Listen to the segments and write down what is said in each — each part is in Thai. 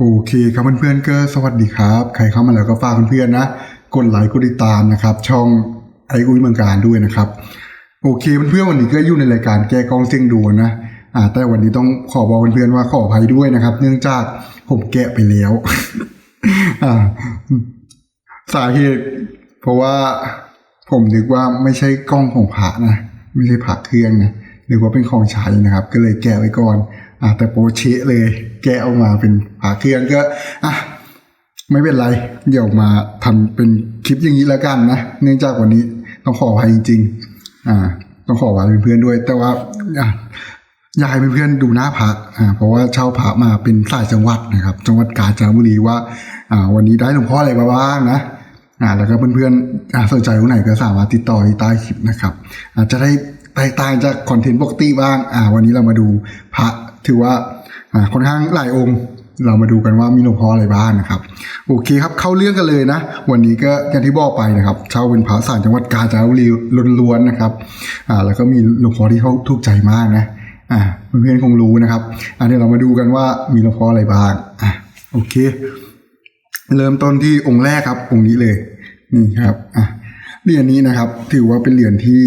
โอเคครับเพื่อนๆก็สวัสดีครับ ใครเข้ามาแล้วก็ฝากเพื่อนๆนะ กดไลค์กดติดตามนะครับ ช่องไออุ้ยเมืองการด้วยนะครับ โอเคเพื่อนๆวันนี้ก็อยู่ในรายการแก้กล้องเสียงดวนนะอ่าแต่วันนี้ต้องขอบอกเพื่อนๆว่าขออภัยด้วยนะครับ เนื่องจากผมแกะไปแล้วอ่าสาเหตุเพราะว่าผมนึกว่าไม่ใช่กล้องของพระนะ ไม่ใช่พระเครื่องนะนึกว่าเป็นของใช้นะครับ ก็เลยแกะไว้ก่อน อ่าแต่โปรเชะเลย แกะออกมาเป็นพระเครื่องก็อะไม่เป็นไร เดี๋ยวมาทำเป็นคลิปอย่างนี้แล้วกันนะ เนื่องจากวันนี้ต้องขออภัยจริง ๆ อ่า ต้องขออภัยเพื่อนๆด้วย แต่ว่าอะอยากให้เพื่อนๆดูหน้าพระอ่า เพราะว่าเช่าพระมาเป็นสายจังหวัดนะครับ จังหวัดกาญจนบุรีว่า อ่า วันนี้ได้หลวงพ่ออะไรมาบ้างนะอ่า แล้วก็เพื่อนๆอ่าสนใจตรงไหนก็สามารถติดต่อที่ใต้คลิปนะครับอาจจะได้แตกต่างจากคอนเทนต์ปกติบ้าง อ่า วันนี้เรามาดูพระ ถือว่าค่อนข้างหลายองค์ เรามาดูกันว่ามีหลวงพ่ออะไรบ้างนะครับ โอเคครับเข้าเรื่องกันเลยนะ วันนี้ก็อย่างที่บอกไปนะครับ เช่าเป็นพระสายจังหวัดกาญจนบุรีล้วนๆนะครับอ่าแล้วก็มีหลวงพ่อที่เขาถูกใจมากนะอ่าเพื่อนๆคงรู้นะครับอ่าเดี๋ยวเรามาดูกันว่ามีหลวงพ่ออะไรบ้างอ่าโอเค เริ่มต้นที่องค์แรกครับองค์นี้เลยนี่ครับอะเหรียญนี้นะครับ ถือว่าเป็นเหรียญที่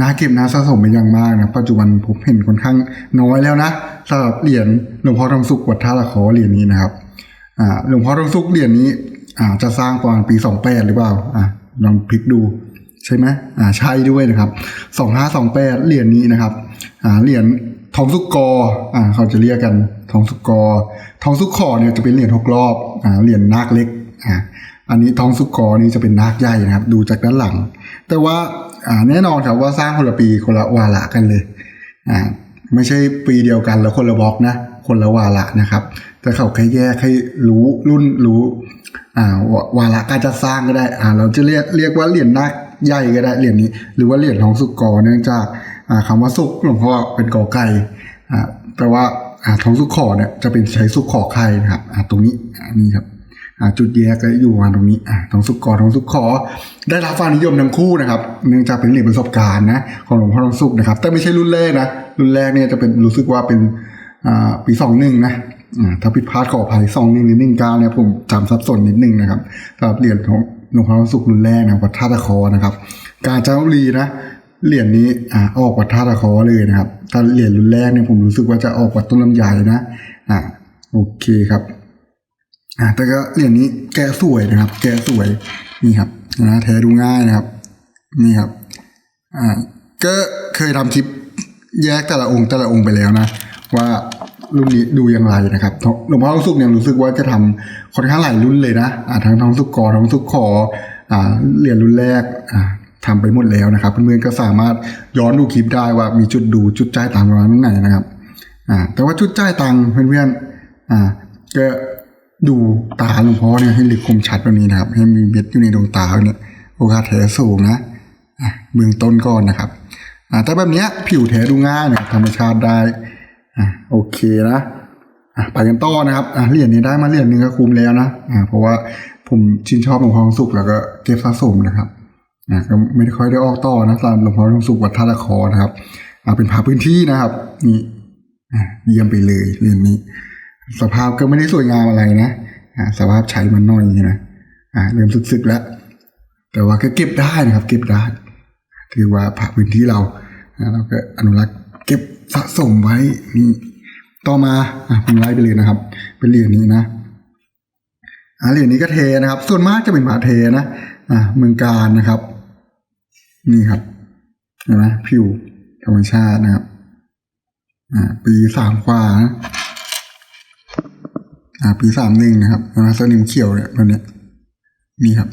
น่าเก็บน่าสะสมเป็นอย่างมากนะปัจจุบันผมเห็นค่อนข้างน้อยแล้วนะสำหรับเหรียญหลวงพ่อทองสุขวัดท่าละคอเหรียญนี้นะครับหลวงพ่อทองสุขเหรียญนี้จะสร้างประมาณปีสองแปดหรือเปล่าอลองพลิกดูใช่ไหมอ่าใช่ด้วยนะครับสองห้าสองแปดเหรียญนี้นะครับอ่าเหรียญทองสุกกออ่าเขาจะเรียกกันทองสุกกอทองสุกขอเนี่ยจะเป็นเหรียญหกรอบอ่าเหรียญนาคเล็กอ่าอันนี้ทองสุกกอนี่จะเป็นนาคใหญ่นะครับ ดูจากด้านหลัง แต่ว่า แน่นอนครับว่าสร้างคนละปีคนละวาระกันเลยอ่าไม่ใช่ปีเดียวกันแล้วคนละบล็อกนะ คนละวาระนะครับ แต่เขาแค่แยกให้รู้รุ่นรู้อ่าวาระการจะสร้างก็ได้อ่าเราจะเรียกเรียกว่าเหรียญนาคใหญ่ก็ได้เหรียญนี้ หรือว่าเหรียญทองสุกกอเนื่องจากอ่าคำว่าสุกหลวงพ่อเป็นกอไก่อ่าแปลว่าอ่าทองสุกขอเนี่ยจะเป็นใช้สุกขอไข่นะครับอ่าตรงนี้นี่ครับอ่า จุดแยกก็อยู่ประมาณตรงนี้อ่าทองสุกกอทองสุกขอ ได้รับความนิยมทั้งคู่นะครับ เนื่องจากเป็นเหรียญประสบการณ์นะของหลวงพ่อทองสุกนะครับ แต่ไม่ใช่รุ่นแรกนะ รุ่นแรกเนี่ยจะเป็นรู้สึกว่าเป็นปีสองหนึ่งนะถ้าผิดพลาดขออภัยสองหนึ่งหรือหนึ่งเก้าเนี่ยผมจำสับสนนิดนึงนะครับสำหรับเหรียญของหลวงพ่อทองสุกรุ่นแรกนะครับวัดท่าตะคอนะครับ การจนบุรีนะเหรียญนี้อ่าออกวัดท่าตะคอเลยนะครับถ้าเหรียญรุ่นแรกเนี่ยผมรู้สึกว่าจะออกวัดต้นลำไยนะอ่าโอเคครับ อ่าแต่ก็เหรียญนี้แกสวยนะครับ แกสวยนี่ครับนะแท้ดูง่ายนะครับ นี่ครับอ่าก็เคยทำคลิปแยกแต่ละองค์แต่ละองค์ไปแล้วนะ ว่ารุ่นนี้ดูอย่างไรนะครับหลวงพ่อทองสุกเนี่ยรู้สึกว่าจะทำค่อนข้างหลายรุ่นเลยนะอ่าทั้งทองสุกกอทองสุกขออ่าเหรียญรุ่นแรกอ่าทำไปหมดแล้วนะครับเพื่อนๆก็สามารถย้อนดูคลิปได้ว่ามีจุดดูจุดจ่ายตังค์ประมาณไหนนะครับอ่าแต่ว่าจุดจ่ายตังค์เพื่อนๆอ่าก็ ดูตาหลวงพ่อเนี่ยให้ลึกคมชัดแบบนี้นะครับ ให้มีเม็ดอยู่ในดวงตาเนี่ยโอกาสแท้สูงนะอะเบื้องต้นก่อนนะครับอ่าแต่แบบเนี้ยผิวแท้ดูง่ายนะธรรมชาติได้อะโอเคนะอะไปกันต่อนะครับอะเหรียญนี้ได้มาเหรียญหนึ่งก็คุ้มแล้วนะอ่าเพราะว่าผมชื่นชอบหลวงพ่อทองสุขแล้วก็เก็บสะสมนะครับอะก็ไม่ได้ค่อยได้ออกต่อนะตามหลวงพ่อทองสุขวัดท่าตะคอนะครับอ่าเป็นผาพื้นที่นะครับนี่อะเยี่ยมไปเลยเหรียญนี้ สภาพก็ไม่ได้สวยงามอะไรนะอ่าสภาพใช้มันน้อยนะอ่าเริ่มสึกๆแล้ว แต่ว่าก็เก็บได้นะครับ เก็บได้ถือว่าผ่าพื้นที่เราเราก็อนุรักษ์เก็บสะสมไว้นี่ต่อมาอะผมไล่ไปเลยนะครับ เป็นเหรียญนี้นะอ่าเหรียญนี้ก็เทนะครับ ส่วนมากจะเป็นหมาเทนะอ่าเมืองการนะครับ นี่ครับเห็นไหมผิวธรรมชาตินะครับอ่าปีสามกว่านะอ่า ปีสามหนึ่งนะครับนไหมสนิมเขียวเนี่ยตัวเนี้ยนี่ครับ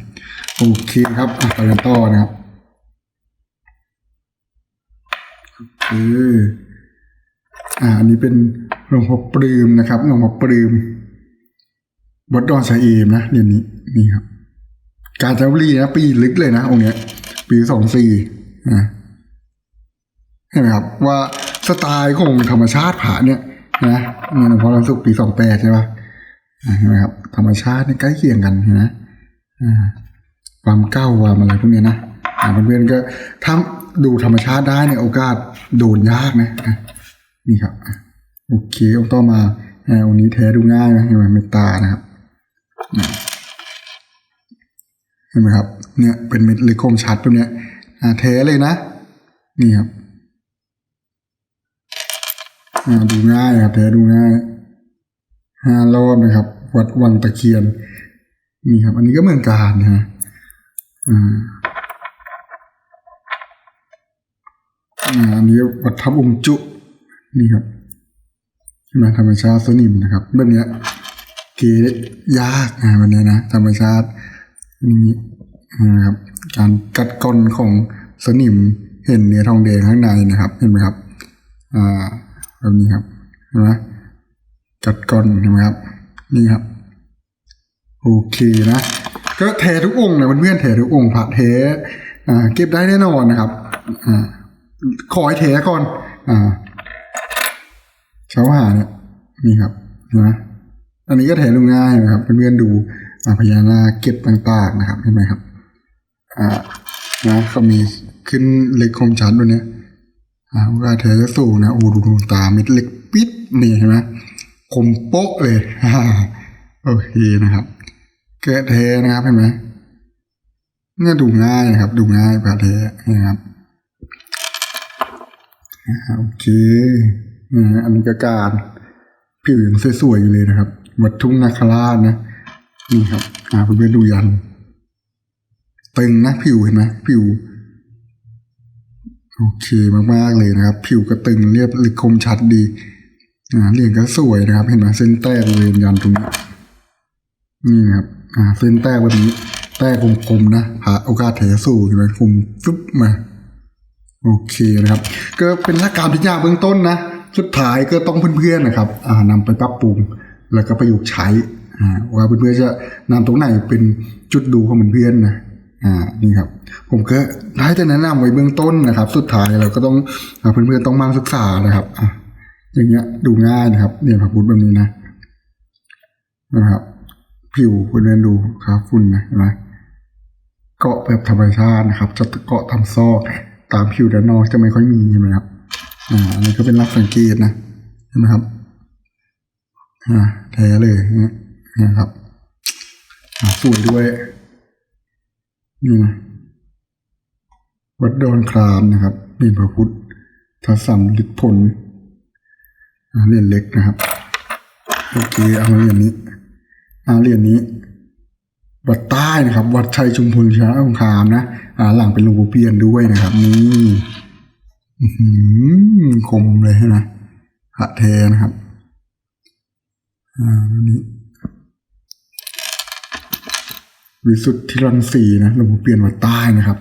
โอเคครับไปกันต่อนะครับโออ่าอันนี้เป็นหลวงพ่อปลื้มนะครับหลวงพ่อปลื้มวัดดอนชะเอมนะเดี๋ยวนี้นี่ครับ การจนบุรีนะปีลึกเลยนะองค์เนี้ย ปีสองสี่นะเห็นไหมครับ ว่าสไตล์ของธรรมชาติผาเนี่ยนะหลวงพ่อรังสุกปีสองแปดใช่ปะอ่าเห็ นไหมครับธรรมชาติเนี่ยใกล้เคียงกันเห็นไหมความเก้าความอะไรพวกนี้นะเพื่อนๆก็ถ้าดูธรรมชาติได้เนี่ยโอกาสโดนยากนะนี่ครับโอเคองต่อมาอ่าองค์นี้แท้ดูง่ายนะเห็นไหมเมตานะครับเห็นไหมครับ เนี่ยเป็นเม็ดเล็กคมชัดตัวเนี้ยแท้เลยนะ นี่ครับดูง่ายครับแท้ดูง่าย ห้ารอบนะครับ วัดวังตะเคียน นี่ครับ อันนี้ก็เหมือนกันนะฮะอ่าอันนี้วัดทับองค์จุ นี่ครับใช่ไหมธรรมชาติสนิมนะครับแบบเนี้ยเกยากอ่าแบบเนี้ยนะธรรมชาตินี่นะครับการกัดก้อนของสนิมเห็นเนื้อทองแดงข้างในนะครับ เห็นไหมครับ อ่าแบบนี้ครับเห็นไหม กัดก้อนเห็นไหมครับ นี่ครับ โอเคนะ ก็แท้ทุกองค์นะเพื่อนๆแท้ทุกองค์พระแท้อ่าเก็บได้แน่นอนนะครับอ่าขอให้แท้ก่อน อ่าเช้าหาเนี่ยนี่ครับเห็นไหมอันนี้ก็แถดูง่ายนะครับเพื่อนๆดูอ่าพญานาคเก็บต่างๆนะครับเห็นไหมครับ อ่านะเขามีขึ้นเล็กคมชัดตัวเนี้ยอ่าว่าแท้จะสูงนะโอ้ดูดวงตาเม็ดเล็กปิดนี่เห็นไหม คมโป๊ะเลยโอเคนะครับเกิดแท้นะครับเห็นไหมเนี่ยดูง่ายนะครับ ดูง่ายพระแท้นะครับโอเคอันนี้ก็การผิวยังสวยๆอยู่เลยนะครับวัดทุ่งนาคราชนะนี่ครับ อ่าเพื่อนๆดูยันตึงนะผิวเห็นไหมผิวโอเคมากๆเลยนะครับ ผิวก็ตึงเรียบลึกคมชัดดี อ่าเหรียญก็สวยนะครับ เห็นไหมเส้นแตกเลยยันตรงนี้นี่นะครับ อ่าเส้นแตกแบบนี้ แตกคมๆนะหาโอกาสแถสู่เห็นไหมคมฟึบมาโอเคนะครับ ก็เป็นหลักการพิจารณาเบื้องต้นนะสุดท้ายก็ต้องเพื่อนๆนะครับอ่านำไปปรับปรุงแล้วก็ประยุกต์ใช้อ่าว่าเพื่อนๆจะนำตรงไหนเป็นจุดดูของเพื่อนๆนะอ่านี่ครับ ผมก็ได้จะแนะนำไว้เบื้องต้นนะครับ สุดท้ายเราก็ต้องเพื่อนๆต้องมาศึกษานะครับ อย่างเงี้ยดูง่ายนะครับเนี่ยพระพุทธแบบนี้นะนะครับ ผิวเพื่อนดูครับฝุ่นนะนไหมเกาะแบบธรรมชาตินะครับ จะเกาะตาซอกตามผิวด้านนอกจะไม่ค่อยมีใช่ไหมครับอ่าอันนี้ก็เป็นลักสังเกตนะเห็นไหมครับอ่าแท้เลยนะนะครับอ่าสวยด้วยนี่นะวัดดอนครามนะครับมีพระพุทธทัศนฤทธิผล เรียญเล็กนะครับโอเคเอาเรียญนี้อาเรียญนี้ วัดใต้นะครับ วัดชัยชุมพลชนะสงครามนะอ่าหลังเป็นหลวงปู่เปียนด้วยนะครับ นี่อื้อหือคมเลยนะพระเทนะครับอ่าอันนี้วิสุทธิรังสีนะหลวงปู่เปลี่ยนวัดใต้นะครับ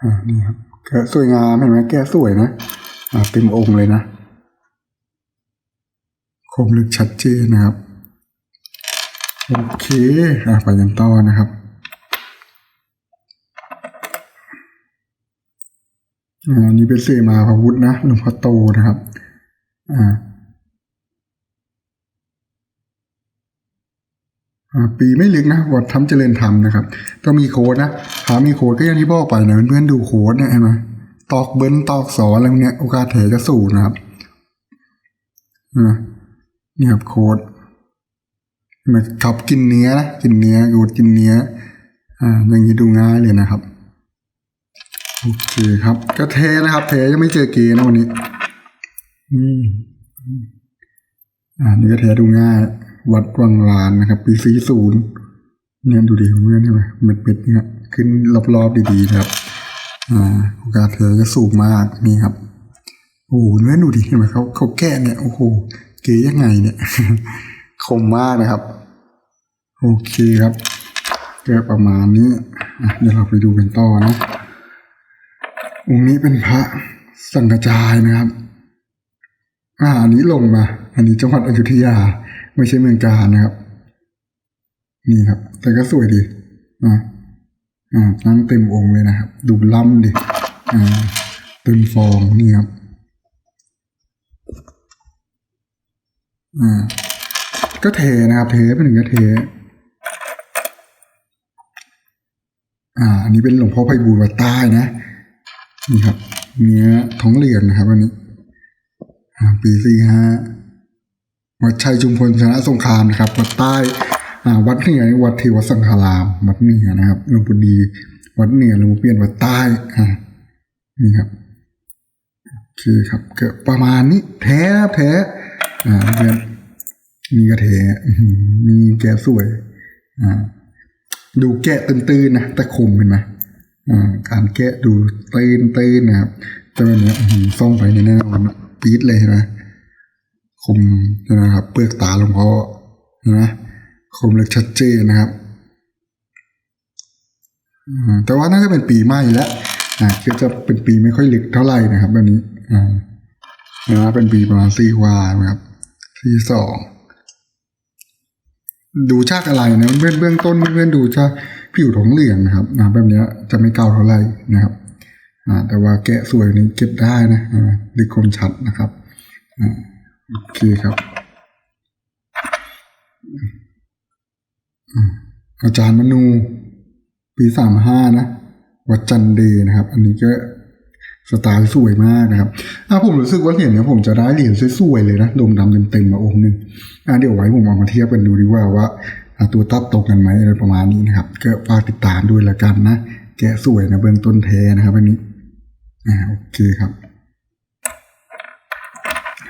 อ่านี่ครับแกสวยงามเห็นไหมแกสวยนะอ่าเต็มองค์เลยนะ คมลึกชัดเจนนะครับ โอเคอะไปยังต่อนะครับ อ่า นี่เป็นเสมาพระวุธนะหลวงพ่อโตนะครับ อ่าอ่าปีไม่ลึกนะวัดทำเจริญธรรมนะครับ ก็มีโค้ดนะหามีโค้ดก็อย่างที่บอกไปนะเพื่อนๆดูโค้ดเนี่ยเห็นไหมตอกเบิ้ลตอกสออะไรเนี้ยโอกาสเถจะสูงนะครับนะ นี่ครับโค้ดมาขับกินเนื้อนะกินเนื้อกูดกินเนื้ออ่าอย่างนี้ดูง่ายเลยนะครับโอเคครับ ก็เทนะครับ เทยังไม่เจอเกย์นะวันนี้ อืมอ่านี่ก็เทดูง่าย วัดวังลานนะครับปีสี่ศูนย์เนี่ยดูดิเพื่อนใช่ไหมเม็ดเม็ดๆเนี่ยขึ้นรอบๆดีๆนะครับ อ่าโอกาสเทจะสูงมากนี่ครับ โอ้โหเนื้อดูดิเห็นไหมเขาเขาแก้เนี่ยโอ้โห เก๋ยังไงเนี่ยคมมากนะครับ โอเคครับก็ประมาณนี้เดี๋ยวเราไปดูกันต่อนะองค์นี้เป็นพระสังกจายนะครับ อ่าอันนี้ลงมา อันนี้จังหวัดอยุธยา ไม่ใช่เมืองการนะครับ นี่ครับ แต่ก็สวยดีนะอ่านั่งเต็มองค์เลยนะครับ ดูล่ำดิอ่าเต็มฟองนี่ครับ อ่าก็เทนะครับเทเป็นหนึ่งก็เท อ่า อันนี้เป็นหลวงพ่อไพบูลวัดใต้นะ นี่ครับ เนื้อท้องเหลืองนะครับอันนี้ปีสี่ห้าวัดชัยชุมพลชนะสงครามนะครับ วัดใต้อ่าวัดเหนือวัดเทวสังฆาราม วัดเหนือนะครับหลวงปู่ดี วัดเหนือหลวงปู่เปียนวัดใต้อ่านี่ครับโอครับเก็ประมาณนี้แท้แท้ อ่าเพื่อนนี่ก็แท้อื้อหือมีแกะสวย อ่า ดูแกะตื้นๆนะแต่คมเห็นไหมอ่าการแกะดูตื้นๆนะครับแต่วันนี้อื้อหือซ่องไปแน่ๆมันปี๊ดเลยเห็นไหมคมนะครับ เปลือกตาหลวงพ่อนะคมเล็กชัดเจนนะครับอืมแต่ว่าน่าจะเป็นปีใหม่แล้วอ่าก็จะเป็นปีไม่ค่อยลึกเท่าไหร่นะครับแบบนี้อ่านะเป็นปีประมาณสี่วานะครับ สีสองดูจากอะไรนะเบื้องเบื้องต้นเพื่อนดูจากผิวของเหลืองนะครับนะแบบนี้จะไม่เก่าเท่าไหร่นะครับแต่ว่าแกะสวยนี่เก็บได้นะอ่าดีคมชัดนะครับโอเคครับ อาจารย์มนู ปีสามห้านะวัดจันเดนะครับ อันนี้ก็ สไตล์สวยมากนะครับอ่าผมรู้สึกว่าเหรียญเนี้ยผมจะได้เหรียญสวยๆเลยนะดมดำเต็มๆมาองค์หนึ่งอ่าเดี๋ยวไว้ผมเอามาเทียบกันดูดีกว่าว่าตัวตัดตรงกันไหมอะไรประมาณนี้นะครับ ก็ฝากติดตามด้วยละกันนะแกะสวยนะเบื้องต้นแท้นะครับอันนี้อ่าโอเคครับ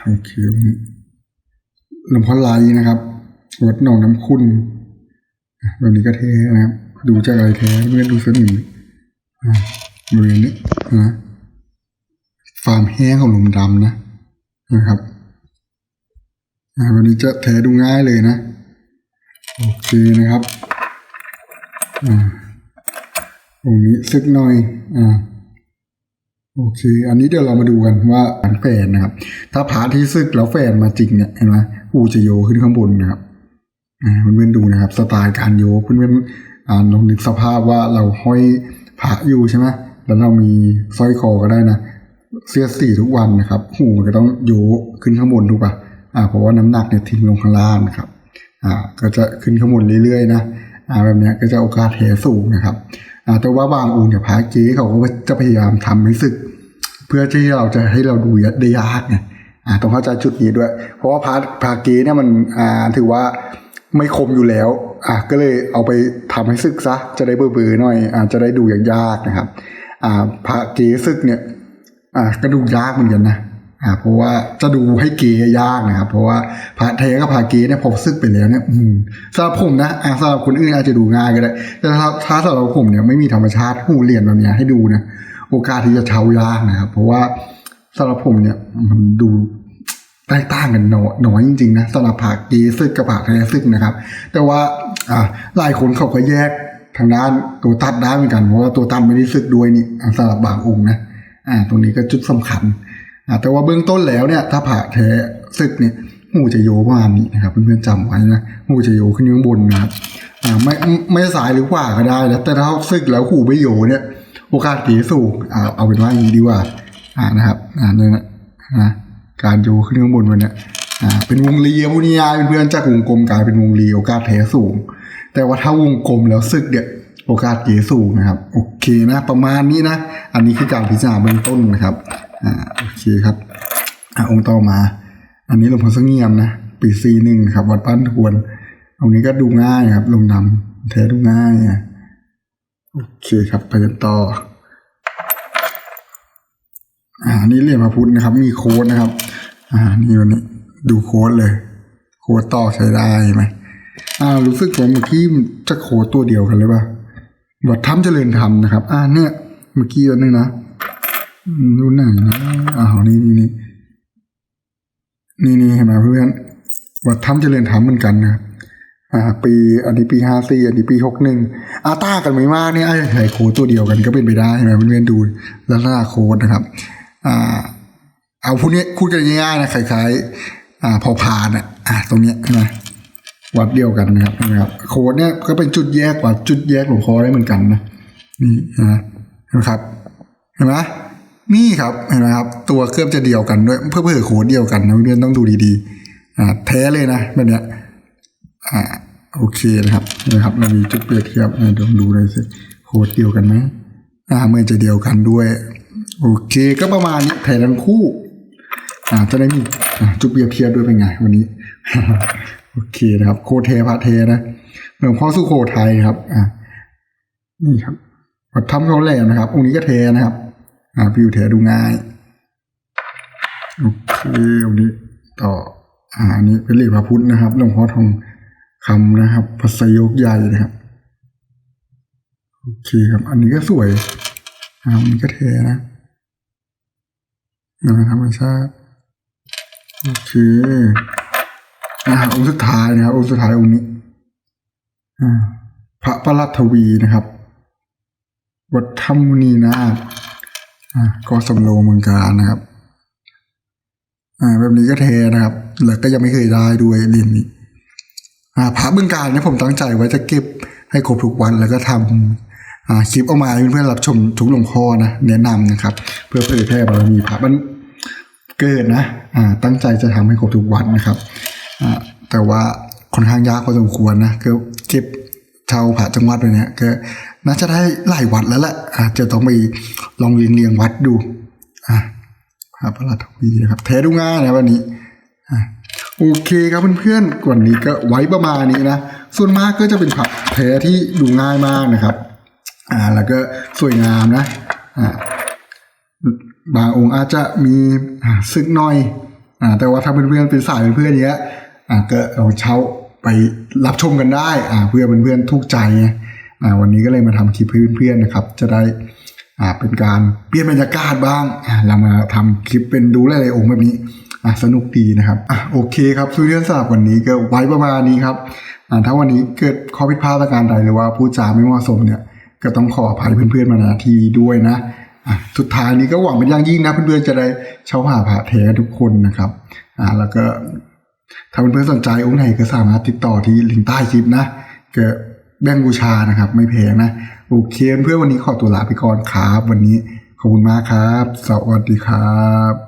โอเคหลวงพ่อไลนะครับวัดหนองน้ำคุณแบบนี้ก็เทนะครับ ดูจากอะไรแท้เพื่อดูสนิมอ่าบริเวณนี้นะ ฟาร์มแห้งของหลุมดำนะนะครับอ่าวันนี้จะแท้ดูง่ายเลยนะ โอเคนะครับอ่าตรงนี้ซึกหน่อย อ่า โอเค อันนี้เดี๋ยวเรามาดูกันว่าการแฟนนะครับ ถ้าพาที่ซึกแล้วแฟนมาจริงเนี่ยเห็นไหมหูจะโยขึ้นข้างบนนะครับอ่าเพื่อนๆดูนะครับ สไตล์การโยกเพื่อนๆอ่าลองนึกสภาพว่าเราห้อยพระอยู่ใช่ไหมแล้วเรามีสร้อยคอก็ได้นะ เสียสีทุกวันนะครับหูมันก็ต้องโยกขึ้นข้างบนถูกป่ะอ่าเพราะว่าน้ำหนักเนี่ยทิ้งลงข้างล่างนะครับอ่าก็จะขึ้นข้างบนเรื่อยๆนะอ่าแบบเนี้ยก็จะโอกาสแท้สูงนะครับอ่าแต่ว่าบางองค์เนี่ยพระเก๊เขาก็จะพยายามทำให้สึก เพื่อที่เราจะให้เราดูได้ยากไงอ่าต้องเข้าใจจุดนี้ด้วย เพราะว่าพาพาเกเนี่ยมันอ่าถือว่าไม่คมอยู่แล้วอ่าก็เลยเอาไปทำให้ซึกซะจะได้เบื่อๆหน่อยอ่าจะได้ดูอย่างยากนะครับอ่าพาเกซึกเนี่ย ก็ดูยากเหมือนกันนะอ่าเพราะว่าจะดูให้เกยยากนะครับ เพราะว่าพระแท้กับพระเกยเนี่ยพอซึกไปแล้วเนี่ยอืมสำหรับผมนะอ่าสำหรับคนอื่นอาจจะดูง่ายก็ได้ แต่ถ้าสำหรับผมเนี่ยไม่มีธรรมชาติหูเหรียญแบบเนี้ยให้ดูนะโอกาสที่จะเช่ายากนะครับ เพราะว่าสำหรับผมเนี่ยมันดูแตกต่างกันน้อยน้อยจริงๆนะสำหรับผากเกซึกกับผาแท้ซึกนะครับ แต่ว่าอ่าหลายคนเขาก็แยกทางด้านตัวตัดได้เหมือนกันเพราะว่าตัวตัดไม่ได้ซึกด้วยนี่สำหรับบางองค์นะ อ่าตรงนี้ก็จุดสำคัญอ่าแต่ว่าเบื้องต้นแล้วเนี่ยถ้าผ่าแท้ซึกเนี่ยหูจะโยประมาณนี้นะครับเพื่อนๆจำไว้นะหูจะโยขึ้นข้างบนนะครับอ่าไม่ไม่สายหรือขวาก็ได้นะแต่ถ้าซึกแล้วหูไม่โยเนี่ยโอกาสเก๋สูงอ่าเอาเป็นว่าอย่างนี้ดีกว่าอ่านะครับอ่าเนี่ยนะนะการโยขึ้นข้างบนวันเนี้ยอ่าเป็นวงรีพวกนี้ยายเพื่อนๆจากวงกลมกลายเป็นวงรีโอกาสแท้สูง แต่ว่าถ้าวงกลมแล้วซึกเนี่ย โอกาสเก๋สูงนะครับ โอเคนะ ประมาณนี้นะ อันนี้คือการพิจารณาเบื้องต้นนะครับ อ่า โอเคครับ อ่าองค์ต่อมา อันนี้หลวงพ่อสงเงียมนะ ปีซีหนึ่งครับ วัดบ้นทวนตรงนี้ก็ดูง่ายครับ ลงดำแท้ดูง่ายอะโอเคครับ ไปกันต่อ อ่าอันนี้เรียญพระพุทธนะครับ มีโค้ดนะครับ อ่า นี่วันนี้ดูโค้ดเลย โค้ดต่อใช้ได้ไหมอ่า รู้สึกว่าเมื่อกี้จะโค้ดตัวเดียวกันเลยป่ะ วัดถ้ำเจริญธรรมนะครับ อ่าเนี่ยเมื่อกี้นนึงนะอืมรุ่นไหนนะอ่านี่นี่นี่นี่นี่เห็นไหมเพื่อนวัดถ้ำเจริญธรรมเหมือนกันนะอ่า ปีอันนี้ปีห้าสี่อันนี้ปีหกหนึ่งอาต้ากันไม่มากเนี่ยไอ้ไข่โคตัวเดียวกันก็เป็นไปได้ใช่ไหมเพื่อนๆดูลักษณะโคดนะครับ อ่า เอาพูดนี้พูดกันง่ายๆนะคล้ายๆอ่าพอพานอะ อ่าตรงเนี้ยใช่ไหม วัดเดียวกันนะครับนะครับโค้ดเนี่ยก็เป็นจุดแยกกว่าจุดแยกหลวงพ่อได้เหมือนกันนะนี่นะนะครับเห็นไหมนี่ครับเห็นไหมครับ ตัวเครือบจะเดียวกันด้วยเพื่อเพื่อโค้ดเดียวกันนะเพื่อนต้องดูดีๆอ่าแท้เลยนะแบบเนี้ยอ่าโอเคนะครับนะครับเรามีจุดเปรียบเทียบให้ดูดูเลยสิโค้ดเดียวกันไหมอ่าเมื่อจะเดียวกันด้วย โอเค ก็ประมาณนี้แผนทั้งคู่ อ่าจะได้มีอ่าจุดเปรียบเทียบด้วยเป็นไงวันนี้ โอเคนะครับ โคเทพระเทนะหลวงพ่อสุโขทัยครับ อ่านี่ครับวัดถ้ำเขาแหลมนะครับองค์นี้ก็เทนะครับ อ่าพิวเทดูง่ายโอเคองค์นี้ต่อ อ่าอันนี้เป็นเหรียญพระพุทธนะครับหลวงพ่อทองคำนะครับพัสยกใหญ่นะครับโอเคครับ อันนี้ก็สวยอ่าอันนี้ก็เทนะงานธรรมชาติโอเค อ่าองค์สุดท้ายนะครับองค์สุดท้ายองค์นี้อ่าพระประหลัดทวีนะครับวัดถ้ำมุนีนาถอ่าก็สำโรงเมืองการนะครับอ่าแบบนี้ก็เทนะครับ แล้วก็ยังไม่เคยได้ด้วยเรียญนี้อ่าพระบึงการเนี่ยผมตั้งใจไว้จะเก็บให้ครบทุกวันแล้วก็ทำอ่าคลิปออกมาให้เพื่อนๆรับชมทุกหลวงพ่อนะแนะนำนะครับ เพื่อเผยแพร่บารมีพระมันเกิดนะอ่าตั้งใจจะทำให้ครบทุกวันนะครับ แต่ว่าค่อนข้างยากพอสมควรนะก็เก็บเช่าพระจังหวัดไปเนี่ยก็น่าจะได้หลายวัดแล้วแหละอาจจะต้องไปลองเรียงเรียงวัดดูอ่าพระประหลัดทวีนะครับแท้ดูง่ายนะวันนี้อะโอเคครับเพื่อนๆวันนี้ก็ไว้ประมาณนี้นะส่วนมากก็จะเป็นพระแท้ที่ดูง่ายมากนะครับอ่าแล้วก็สวยงามนะอ่าบางองค์อาจจะมีซึกหน่อยอ่าแต่ว่าถ้าเพื่อนๆเป็นสายเพื่อนๆเนี้ยอ่า ก็เอาเช่าไปรับชมกันได้อ่าเพื่อเพื่อนๆถูกใจไงอ่าวันนี้ก็เลยมาทำคลิปให้เพื่อนๆนะครับ จะได้อ่าเป็นการเปลี่ยนบรรยากาศบ้างอ่าเรามาทำคลิปเป็นดูหลายๆองค์แบบนี้อ่าสนุกดีนะครับอะโอเคครับทุกเรื่องสำหรับวันนี้ก็ไว้ประมาณนี้ครับอ่าถ้าวันนี้เกิดข้อผิดพลาดประการใดหรือว่าพูดจาไม่เหมาะสมเนี่ยก็ต้องขออภัยเพื่อนๆมาณทีด้วยนะอะสุดท้ายนี้ก็หวังเป็นอย่างยิ่งนะเพื่อนๆจะได้เช่าหาพระแท้ทุกคนนะครับอ่าแล้วก็ ถ้าเพื่อนๆสนใจองค์ไหนก็สามารถติดต่อที่ลิงก์ใต้คลิปนะเก็แบ่งบูชานะครับ ไม่แพงนะโอเคเพื่อนวันนี้ขอตัวลาไปก่อนครับ วันนี้ขอบคุณมากครับ สวัสดีครับ